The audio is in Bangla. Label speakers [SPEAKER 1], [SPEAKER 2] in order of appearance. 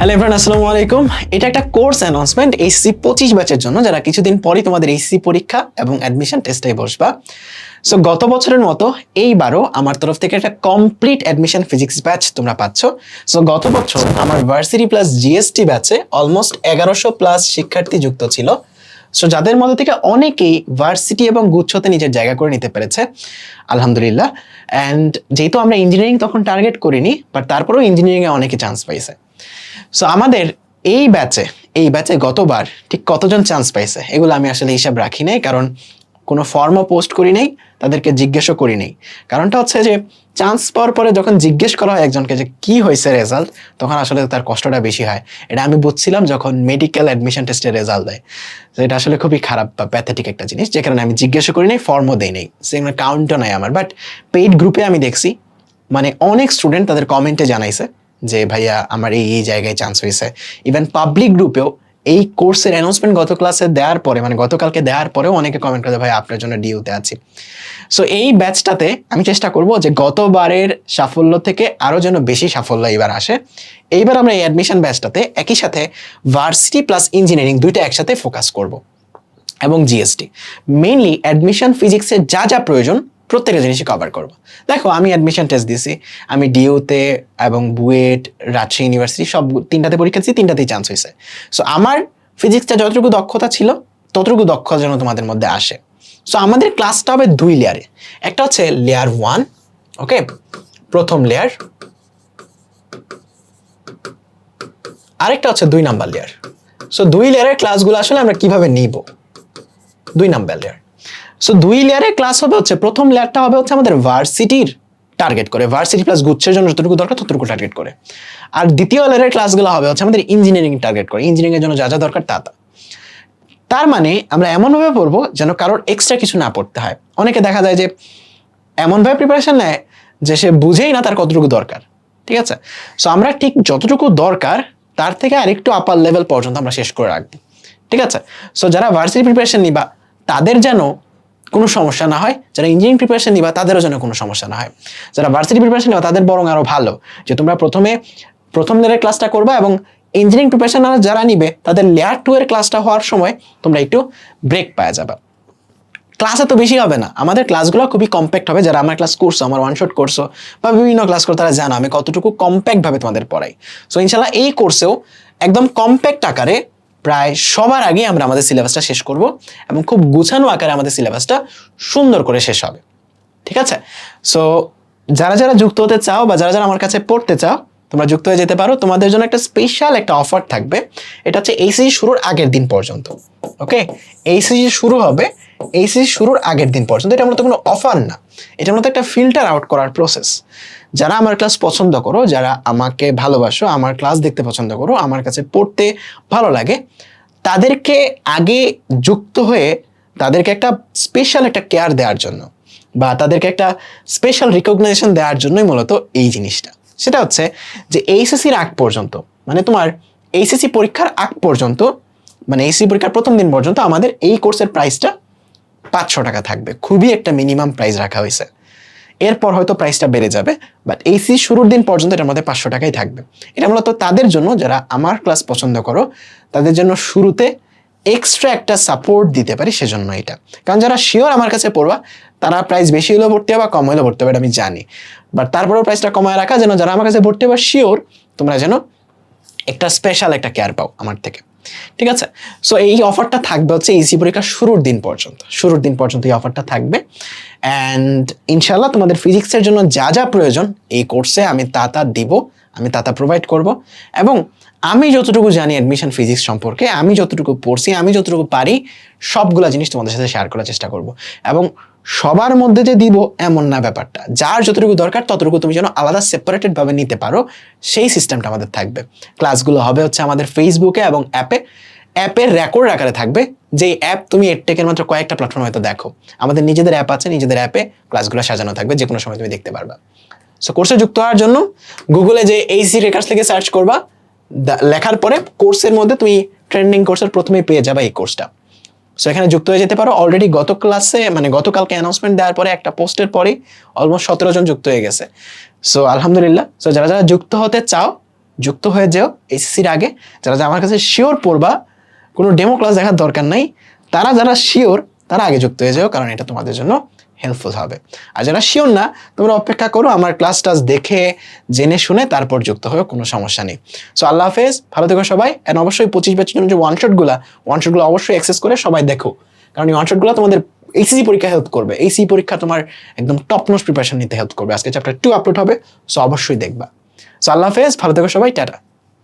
[SPEAKER 1] হ্যালো এভরান আসসালামু আলাইকুম। এটা একটা কোর্স অ্যানাউন্সমেন্ট এইচসি পঁচিশ ব্যাচের জন্য, যারা কিছুদিন পরই তোমাদের এইচসি পরীক্ষা এবং অ্যাডমিশন টেস্টে বসবা। সো গত বছরের মতো এইবারও আমার তরফ থেকে একটা কমপ্লিট অ্যাডমিশন ফিজিক্স ব্যাচ তোমরা পাচ্ছ। সো গত বছর আমার ভার্সিটি প্লাস জিএসটি ব্যাচে অলমোস্ট এগারোশো প্লাস শিক্ষার্থী যুক্ত ছিল। সো যাদের মধ্যে থেকে অনেকেই ভার্সিটি এবং গুচ্ছতে নিজের জায়গা করে নিতে পেরেছে, আলহামদুলিল্লাহ। অ্যান্ড যেহেতু আমরা ইঞ্জিনিয়ারিং তখন টার্গেট করিনি বাট তারপরেও ইঞ্জিনিয়ারিংয়ে অনেকে চান্স পাইছে। সো আমাদের এই ব্যাচে এই ব্যাচে গতবার ঠিক কতজন চান্স পাইছে? এগুলো আমি আসলে হিসাব রাখি নাই, কারণ কোনো ফর্মও পোস্ট করি নাই, তাদেরকে জিজ্ঞেসও করি নাই। কারণটা হচ্ছে যে চান্স পাওয়ার পরে যখন জিজ্ঞেস করা হয় একজনকে যে, কি হয়েছে রেজাল্ট তখন আসলে তার কষ্টটা বেশি হয়। এটা আমি বুঝছিলাম যখন মেডিকেল অ্যাডমিশন টেস্টের রেজাল্ট দেয়। তো এটা আসলে খুবই খারাপ বা প্যাথেটিক একটা জিনিস, যে কারণে আমি জিজ্ঞাসা করি নাই ফর্মও দেই নেই। সেখানে কাউন্টও নাই আমার বাট পেইড গ্রুপে আমি দেখছি মানে অনেক স্টুডেন্ট তাদের কমেন্টে জানাইছে। যে, ভাইয়া, আমার এই এই জায়গায় চান্স হয়েছে। ইভেন পাবলিক গ্রুপেও এই কোর্সের অ্যানাউন্সমেন্ট গত ক্লাসে দেওয়ার পরে মানে গতকালকে দেওয়ার পরেও অনেকে কমেন্ট করে ভাই আপনার জন্য ডিউতে আছি। সো এই ব্যাচটাতে আমি চেষ্টা করব যে, গতবারের সাফল্য থেকে আরও যেন বেশি সাফল্য এবার আসে। এইবার আমরা এই অ্যাডমিশন ব্যাচটাতে একই সাথে ভার্সিটি প্লাস ইঞ্জিনিয়ারিং দুইটা একসাথে ফোকাস করব। এবং জিএসটি মেইনলি অ্যাডমিশন ফিজিক্সের যা যা প্রয়োজন প্রত্যেকটা জিনিসই কভার করব। দেখো, আমি অ্যাডমিশন টেস্ট দিয়েছি, আমি ডিওতে এবং বুয়েট, রাজশাহী ইউনিভার্সিটি সব তিনটাতে পরীক্ষা দিয়েছি, তিনটাতেই চান্স হয়েছে। সো আমার ফিজিক্সটা যতটুকু দক্ষতা ছিল, ততটুকু দক্ষতা যেন তোমাদের মধ্যে আসে। সো আমাদের ক্লাসটা হবে দুই লেয়ারে একটা হচ্ছে লেয়ার ওয়ান ওকে প্রথম লেয়ার আরেকটা হচ্ছে দুই নাম্বার লেয়ার সো দুই লেয়ারের ক্লাসগুলো আসলে আমরা কীভাবে নিব? দুই নাম্বার লেয়ার সো দুই লেয়ারের ক্লাস হবে হচ্ছে, প্রথম লেয়ারটা হবে হচ্ছে আমাদের ভার্সিটির টার্গেট করে। ভার্সিটি প্লাস গুচ্ছের জন্য যতটুকু দরকার, ততটুকু টার্গেট করে। আর দ্বিতীয় লেয়ারের ক্লাসগুলো হবে হচ্ছে আমাদের ইঞ্জিনিয়ারিং টার্গেট করে। ইঞ্জিনিয়ারিং এর জন্য যা যা দরকার তা তা। তার মানে আমরা এমনভাবে পড়ব যেন কারোর এক্সট্রা কিছু না পড়তে হয়। অনেকে দেখা যায় যে এমনভাবে প্রিপারেশন নেয় যে সে বুঝেই না তার কতটুকু দরকার। ঠিক আছে? সো আমরা ঠিক যতটুকু দরকার, তার থেকে আরেকটু আপার লেভেল পর্যন্ত আমরা শেষ করে রাখব। ঠিক আছে? সো যারা ভার্সিটি প্রিপারেশন নিবা, তাদের যেন কোনো সমস্যা না হয়। যারা ইঞ্জিনিয়ারিং প্রিপারেশন নিবা, তাদেরও যেন কোনো সমস্যা না হয়। যারা ভার্সিটি প্রিপারেশন নিবা, তাদের বরং আরও ভালো যে তোমরা প্রথমে প্রথম লেয়ারের ক্লাসটা করবা এবং ইঞ্জিনিয়ারিং প্রিপারেশন যারা নিবে, তাদের লেয়ার টু এর ক্লাসটা হওয়ার সময় তোমরা একটু ব্রেক পাওয়া যাবে। ক্লাস এত বেশি হবে না। আমাদের ক্লাসগুলো খুবই কম্প্যাক্ট হবে। যারা আমার ক্লাস করছ, আমার ওয়ান শট করছ বা বিভিন্ন ক্লাস করো, তারা জানো আমি কতটুকু কম্প্যাক্ট ভাবে তোমাদের পড়াই। সো ইনশাল্লাহ এই কোর্সেও একদম কম্প্যাক্ট আকারে প্রায় সবার আগে আমরা আমাদের সিলেবাসটা শেষ করব এবং খুব গুছানো আকারে আমাদের সিলেবাসটা সুন্দর করে শেষ হবে। ঠিক আছে? সো যারা যারা যুক্ত হতে চাও বা যারা যারা আমার কাছে পড়তে চাও, তোমরা যুক্ত হয়ে যেতে পারো। তোমাদের জন্য একটা স্পেশাল একটা অফার থাকবে। এটা হচ্ছে এইসিজি শুরুর আগের দিন পর্যন্ত। ওকে এইসিজি শুরু হবে এইসিজি শুরুর আগের দিন পর্যন্ত এটা মূলত কোনো অফার না। এটা মূলত একটা ফিল্টার আউট করার প্রসেস যারা আমার ক্লাস পছন্দ করো, যারা আমাকে ভালোবাসো, আমার ক্লাস দেখতে পছন্দ করো, আমার কাছে পড়তে ভালো লাগে, তাদেরকে আগে যুক্ত হয়ে তাদেরকে একটা স্পেশাল একটা কেয়ার দেওয়ার জন্য বা তাদেরকে একটা স্পেশাল রিকগনাইজেশন দেওয়ার জন্যই মূলত এই জিনিসটা। সেটা হচ্ছে যে এইচএসসির আগ পর্যন্ত মানে তোমার এইচএসসি পরীক্ষার আগ পর্যন্ত মানে এইচএসসি পরীক্ষার প্রথম দিন পর্যন্ত আমাদের এই কোর্সের প্রাইসটা পাঁচশো টাকা থাকবে। খুবই একটা মিনিমাম প্রাইস রাখা হয়েছে। এরপর হয়তো প্রাইসটা বেড়ে যাবে বাট এইসি শুরুর দিন পর্যন্ত এটার মধ্যে পাঁচশো টাকাই থাকবে। এটা মূলত তাদের জন্য, যারা আমার ক্লাস পছন্দ করো, তাদের জন্য শুরুতে এক্সট্রা একটা সাপোর্ট দিতে পারি সেজন্য এটা। কারণ যারা শিওর আমার কাছে পড়বা তারা প্রাইস বেশি হলেও ভর্তি হবে, কম হলেও ভর্তি হবে, এটা আমি জানি। বাট তারপরেও প্রাইসটা কমায় রাখা, যেন যারা আমার কাছে ভর্তি হবে শিওর তোমরা যেন একটা স্পেশাল একটা কেয়ার পাও আমার থেকে। ঠিক আছে? সো এই অফারটা থাকবে হচ্ছে ইসি পরীক্ষার শুরুর দিন পর্যন্ত। শুরুর দিন পর্যন্ত এই অফারটা থাকবে। অ্যান্ড ইনশাল্লাহ তোমাদের ফিজিক্সের জন্য যা যা প্রয়োজন, এই কোর্সে আমি তা তা দিব, আমি তা তা প্রোভাইড করব। এবং আমি যতটুকু জানি অ্যাডমিশন ফিজিক্স সম্পর্কে, আমি যতটুকু পড়ছি, আমি যতটুকু পারি, সবগুলো জিনিস তোমাদের সাথে শেয়ার করার চেষ্টা করব। এবং সবার মধ্যে যে দিব, এমন না ব্যাপারটা। যার যতটুকু দরকার, ততটুকু তুমি যেন আলাদা সেপারেটেড ভাবে নিতে পারো, সেই সিস্টেমটা আমাদের থাকবে। ক্লাসগুলো হবে হচ্ছে আমাদের ফেসবুকে এবং অ্যাপে অ্যাপের রেকর্ড আকারে থাকবে যে অ্যাপ তুমি এডটেকের মাত্র কয়েকটা প্ল্যাটফর্ম হয়তো দেখো। আমাদের নিজেদের অ্যাপ আছে, নিজেদের অ্যাপে ক্লাসগুলো সাজানো থাকবে যে কোনো সময় তুমি দেখতে পারবা। সো কোর্সে যুক্ত হওয়ার জন্য গুগলে যে এইসি রেকার্স লিখে সার্চ করবা লেখার পরে কোর্সের মধ্যে তুমি ট্রেন্ডিং কোর্সের প্রথমেই পেয়ে যাবে এই কোর্সটা সো এখানে যুক্ত হয়ে যেতে পারো। অলরেডি গত ক্লাসে মানে গতকালকে অ্যানাউন্সমেন্ট দেওয়ার পরে একটা পোস্টের পরেই অলমোস্ট সতেরো জন যুক্ত হয়ে গেছে। সো আলহামদুলিল্লাহ। সো যারা যারা যুক্ত হতে চাও, যুক্ত হয়ে যেও এসএসসির আগে। যারা যারা আমার কাছে শিওর পড়বা, কোনো ডেমো ক্লাস দেখার দরকার নাই, তারা যারা শিওর তারা আগে যুক্ত হয়ে যাও, কারণ এটা তোমাদের জন্য হেল্পফুল হবে। আর যারা শিওর না, তোমরা অপেক্ষা করো, আমার ক্লাস টাস দেখে, জেনে শুনে তারপর যুক্ত হয়েও কোনো সমস্যা নেই। সো আল্লাহ হাফেজ, ভালো থেকো সবাই অ্যান্ড অবশ্যই পঁচিশ ব্যাচের জন্য যে ওয়ান শটগুলো ওয়ান অবশ্যই অ্যাক্সেস করে সবাই দেখো। কারণ এই ওয়ান শটগুলো তোমাদের এইচসি পরীক্ষা হেল্প করবে। এইচসি পরীক্ষা তোমার একদম টপ নোট প্রিপারেশন নিতে হেল্প করবে। আজকে চ্যাপ্টার টু আপলোড হবে সো অবশ্যই দেখবা। সো আল্লাহ হাফেজ, ভালো থেকো সবাই, টাটা।